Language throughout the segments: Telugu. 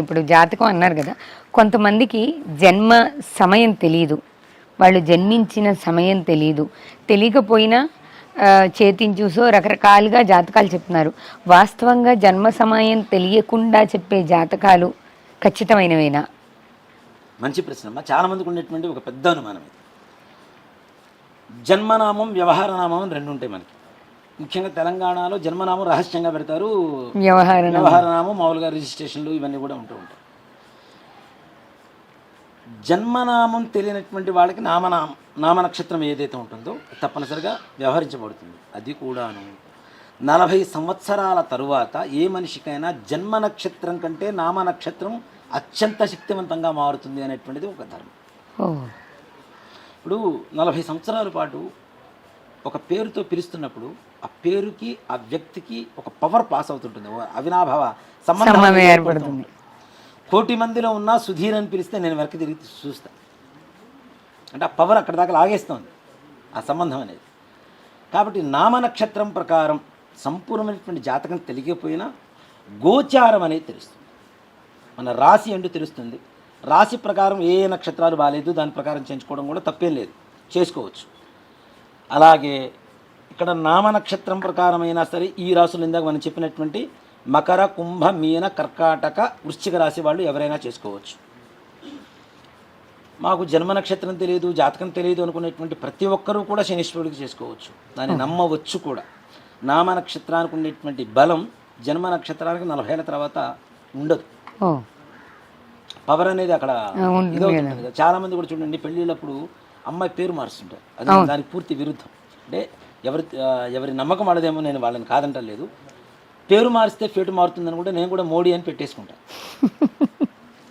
ఇప్పుడు జాతకం అన్నారు కదా కొంతమందికి జన్మ సమయం తెలియదు వాళ్ళు జన్మించిన సమయం తెలియదు తెలియకపోయినా చేతిని చూసో రకరకాలుగా జాతకాలు చెప్తున్నారు. వాస్తవంగా జన్మ సమయం తెలియకుండా చెప్పే జాతకాలు ఖచ్చితమైనవేనా? మంచి ప్రశ్న అమ్మా. చాలా మందికి ఉండేటువంటి ఒక పెద్ద అనుమానం ఇది. జన్మనామం వ్యవహార నామం రెండు ఉంటాయి మనకి. ముఖ్యంగా తెలంగాణలో జన్మనామం రహస్యంగా పెడతారు. వ్యవహార వ్యవహార నామం మామూలుగా రిజిస్ట్రేషన్లు ఇవన్నీ కూడా ఉంటూ ఉంటాయి. జన్మనామం తెలియనటువంటి వాళ్ళకి నామనామం నామ నక్షత్రం ఏదైతే ఉంటుందో తప్పనిసరిగా వ్యవహరించబడుతుంది. అది కూడాను. నలభై సంవత్సరాల తరువాత ఏ మనిషికైనా జన్మ నక్షత్రం కంటే నామ నక్షత్రం అత్యంత శక్తివంతంగా మారుతుంది అనేటువంటిది ఒక ధర్మం. ఇప్పుడు నలభై సంవత్సరాల పాటు ఒక పేరుతో పిలుస్తున్నప్పుడు ఆ పేరుకి ఆ వ్యక్తికి ఒక పవర్ పాస్ అవుతుంటుంది. అవినాభావ సంబంధం ఏర్పడుతుంది. కోటి మందిలో ఉన్న సుధీర్ అని పిలిస్తే నేను వెనక్కి తిరిగి చూస్తా. అంటే ఆ పవర్ అక్కడ దాకా లాగేస్తుంది. ఆ సంబంధం అనేది. కాబట్టి నామ నక్షత్రం ప్రకారం సంపూర్ణమైనటువంటి జాతకం తెలియకపోయినా గోచారం అనేది తెలుస్తుంది. మన రాశి అంటూ తెలుస్తుంది. రాశి ప్రకారం ఏ ఏ నక్షత్రాలు బాగాలేదు దాని ప్రకారం చేయించుకోవడం కూడా తప్పేం లేదు. చేసుకోవచ్చు. అలాగే ఇక్కడ నామ నక్షత్రం ప్రకారమైనా సరే ఈ రాసులు ఇందాక మనం చెప్పినటువంటి మకర కుంభ మీన కర్కాటక వృశ్చిక రాశి వాళ్ళు ఎవరైనా చేసుకోవచ్చు. మాకు జన్మ నక్షత్రం తెలియదు జాతకం తెలియదు అనుకునేటువంటి ప్రతి ఒక్కరూ కూడా శనీశ్వరుడికి చేసుకోవచ్చు. దాన్ని నమ్మవచ్చు కూడా. నామ నక్షత్రానికి ఉండేటువంటి బలం జన్మ నక్షత్రానికి నలభై ఏళ్ళ తర్వాత ఉండదు. పవర్ అనేది అక్కడ. చాలా మంది కూడా చూడండి పెళ్ళిళ్ళప్పుడు అమ్మాయి పేరు మారుస్తుంటారు అది దానికి పూర్తి విరుద్ధం. అంటే ఎవరి ఎవరి నమ్మకం వాళ్ళదేమో నేను వాళ్ళని కాదంటలేదు పేరు మారిస్తే ఫేటు మారుతుంది అనుకుంటే నేను కూడా మోడీ అని పెట్టేసుకుంటా.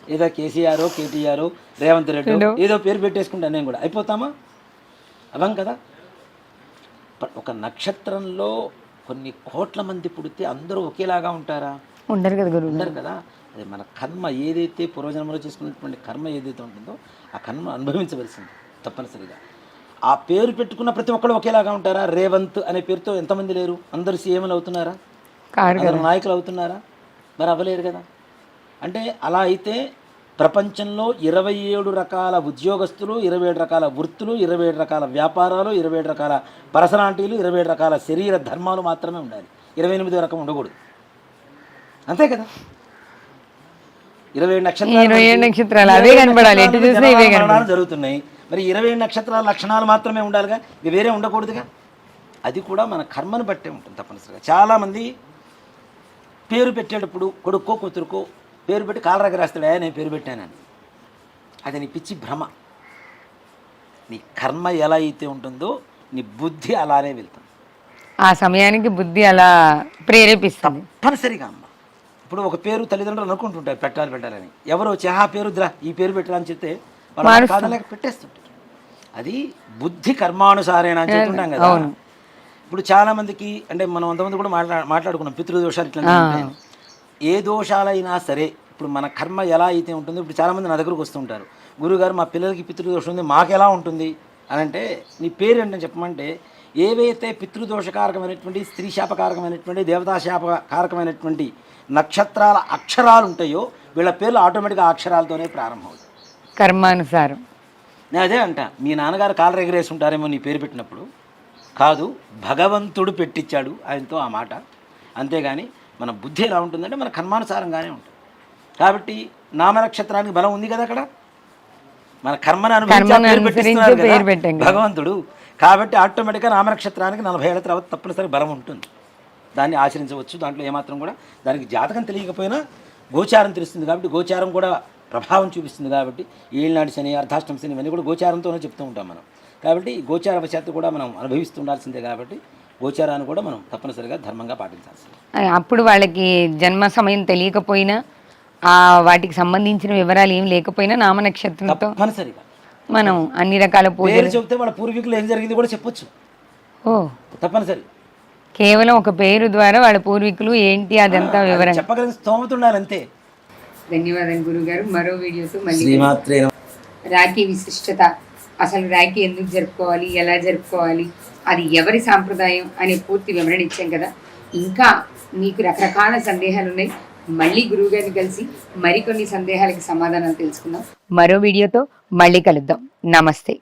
ఏదో కేసీఆర్ కేటీఆర్ రేవంత్ రెడ్డి ఏదో పేరు పెట్టేసుకుంటాను నేను కూడా. అయిపోతామా? అవం కదా. ఒక నక్షత్రంలో కొన్ని కోట్ల మంది పుడితే అందరూ ఒకేలాగా ఉంటారా? ఉండరు కదా ఉండరు కదా. అది మన కర్మ ఏదైతే పూర్వజన్మలో చేసుకున్నటువంటి కర్మ ఏదైతే ఉంటుందో ఆ కర్మ అనుభవించవలసింది. తప్పనిసరిగా ఆ పేరు పెట్టుకున్న ప్రతి ఒక్కరు ఒకేలాగా ఉంటారా రేవంత్ అనే పేరుతో ఎంతమంది లేరు అందరు సీఎంలు అవుతున్నారా నాయకులు అవుతున్నారా మరి అవ్వలేరు కదా అంటే అలా అయితే ప్రపంచంలో ఇరవై ఏడు రకాల ఉద్యోగస్తులు ఇరవై ఏడు రకాల వృత్తులు ఇరవై ఏడు రకాల వ్యాపారాలు ఇరవై ఏడు రకాల పర్సనాలిటీలు ఇరవై ఏడు రకాల శరీర ధర్మాలు మాత్రమే ఉండాలి ఇరవై ఎనిమిదో రకం ఉండకూడదు అంతే కదా ఇరవై ఏడు నక్షత్రాలు జరుగుతున్నాయి మరి ఇరవై నక్షత్రాల లక్షణాలు మాత్రమే ఉండాలిగా? ఇవి వేరే ఉండకూడదుగా? అది కూడా మన కర్మను బట్టే ఉంటుంది తప్పనిసరిగా. చాలామంది పేరు పెట్టేటప్పుడు కొడుకో కూతురుకో పేరు పెట్టి కాలరగ రాస్తాడు "ఏ, నేను పేరు పెట్టానని అది నీ పిచ్చి భ్రమ. నీ కర్మ ఎలా అయితే ఉంటుందో నీ బుద్ధి అలానే వెళ్తుంది. ఆ సమయానికి బుద్ధి అలా ప్రేరేపిస్తుంది. తప్పనిసరిగా అమ్మ. ఇప్పుడు ఒక పేరు తల్లిదండ్రులు అనుకుంటుంటారు పెట్టాలి పెట్టాలని ఎవరు వచ్చి ఆ పేరు వద్దురా ఈ పేరు పెట్టాలని చెప్తే వాళ్ళు కాదలేక పెట్టేస్తుంటారు. అది బుద్ధి కర్మానుసారేణ అని చెప్తుంటాం కదా. ఇప్పుడు చాలా మందికి అంటే మనం అంతమంది కూడా మాట్లా మాట్లాడుకున్నాం పితృదోషాలు ఇట్లా. ఏ దోషాలైనా సరే ఇప్పుడు మన కర్మ ఎలా అయితే ఉంటుందో ఇప్పుడు చాలా మంది నా దగ్గరకు వస్తుంటారు. గురుగారు మా పిల్లలకి పితృదోషం ఉంది మాకు ఎలా ఉంటుంది? అని అంటే నీ పేరు ఏంటని చెప్పమంటే ఏవైతే పితృదోషకారకమైనటువంటి స్త్రీ శాపకారకమైనటువంటి దేవతాశాప కారకమైనటువంటి నక్షత్రాల అక్షరాలు ఉంటాయో వీళ్ళ పేర్లు ఆటోమేటిక్గా అక్షరాలతోనే ప్రారంభమవుతాయి. కర్మానుసారం. నేను అదే అంట. మీ నాన్నగారు కాలర్ ఎగరేసి ఉంటారేమో నీ పేరు పెట్టినప్పుడు. కాదు భగవంతుడు పెట్టించాడు ఆయనతో ఆ మాట. అంతేగాని మన బుద్ధి ఎలా ఉంటుందంటే మన కర్మానుసారంగానే ఉంటుంది. కాబట్టి నామ నక్షత్రానికి బలం ఉంది కదా అక్కడ? మన కర్మను అనుభవించి ఆ కర్మను పేరు పెట్టిస్తున్నాడు అనుసరించి పేరు పెట్టాం కదా. కదా. భగవంతుడు. కాబట్టి ఆటోమేటిక్గా నామ నక్షత్రానికి నలభై ఏళ్ళ తర్వాత తప్పనిసరి బలం ఉంటుంది. దాన్ని ఆచరించవచ్చు. దాంట్లో ఏమాత్రం కూడా దానికి జాతకం తెలియకపోయినా గోచారం తెలుస్తుంది. కాబట్టి గోచారం కూడా ప్రభావం చూపిస్తుంది కాబట్టి ఏళ్ళనాటి శని అర్ధాష్టమ శని ఇవన్నీ కూడా గోచారంతోనే చెప్తూ ఉంటాం మనం. కాబట్టి గోచార వశాత్తు కూడా మనం అనుభవిస్తూ ఉండాల్సిందే కాబట్టి గోచారాన్ని కూడా మనం తప్పనిసరిగా ధర్మంగా పాటించాల్సిందే. అప్పుడు వాళ్ళకి జన్మ సమయం తెలియకపోయినా ఆ వాటికి సంబంధించిన వివరాలు ఏం లేకపోయినా నామ నక్షత్రంతో తప్పనిసరిగా. మనం అన్ని రకాల పూజలు చెప్తే వాళ్ళ పూర్వీకులు ఏం జరిగింది కూడా చెప్పొచ్చు. ఓ. తప్పనిసరి. కేవలం ఒక పేరు ద్వారా వాళ్ళ పూర్వీకులు ఏంటి అదంతా వివరంగా చెప్పగలిగిన స్తోమత ధన్యవాదాలు గురుగారు. మరో వీడియోతో మళ్ళీ. రాఖీ విశిష్టత. అసలు రాఖీ ఎందుకు జరుపుకోవాలి? ఎలా జరుపుకోవాలి? అది ఎవరి సాంప్రదాయం అనే పూర్తి వివరణ ఇచ్చాం కదా. ఇంకా మీకు రకరకాల సందేహాలు ఉన్నాయి. మళ్ళీ గురువు గారిని కలిసి మరికొన్ని సందేహాలకి సమాధానాలు తెలుసుకుందాం. మరో వీడియోతో మళ్ళీ కలుద్దాం. నమస్తే.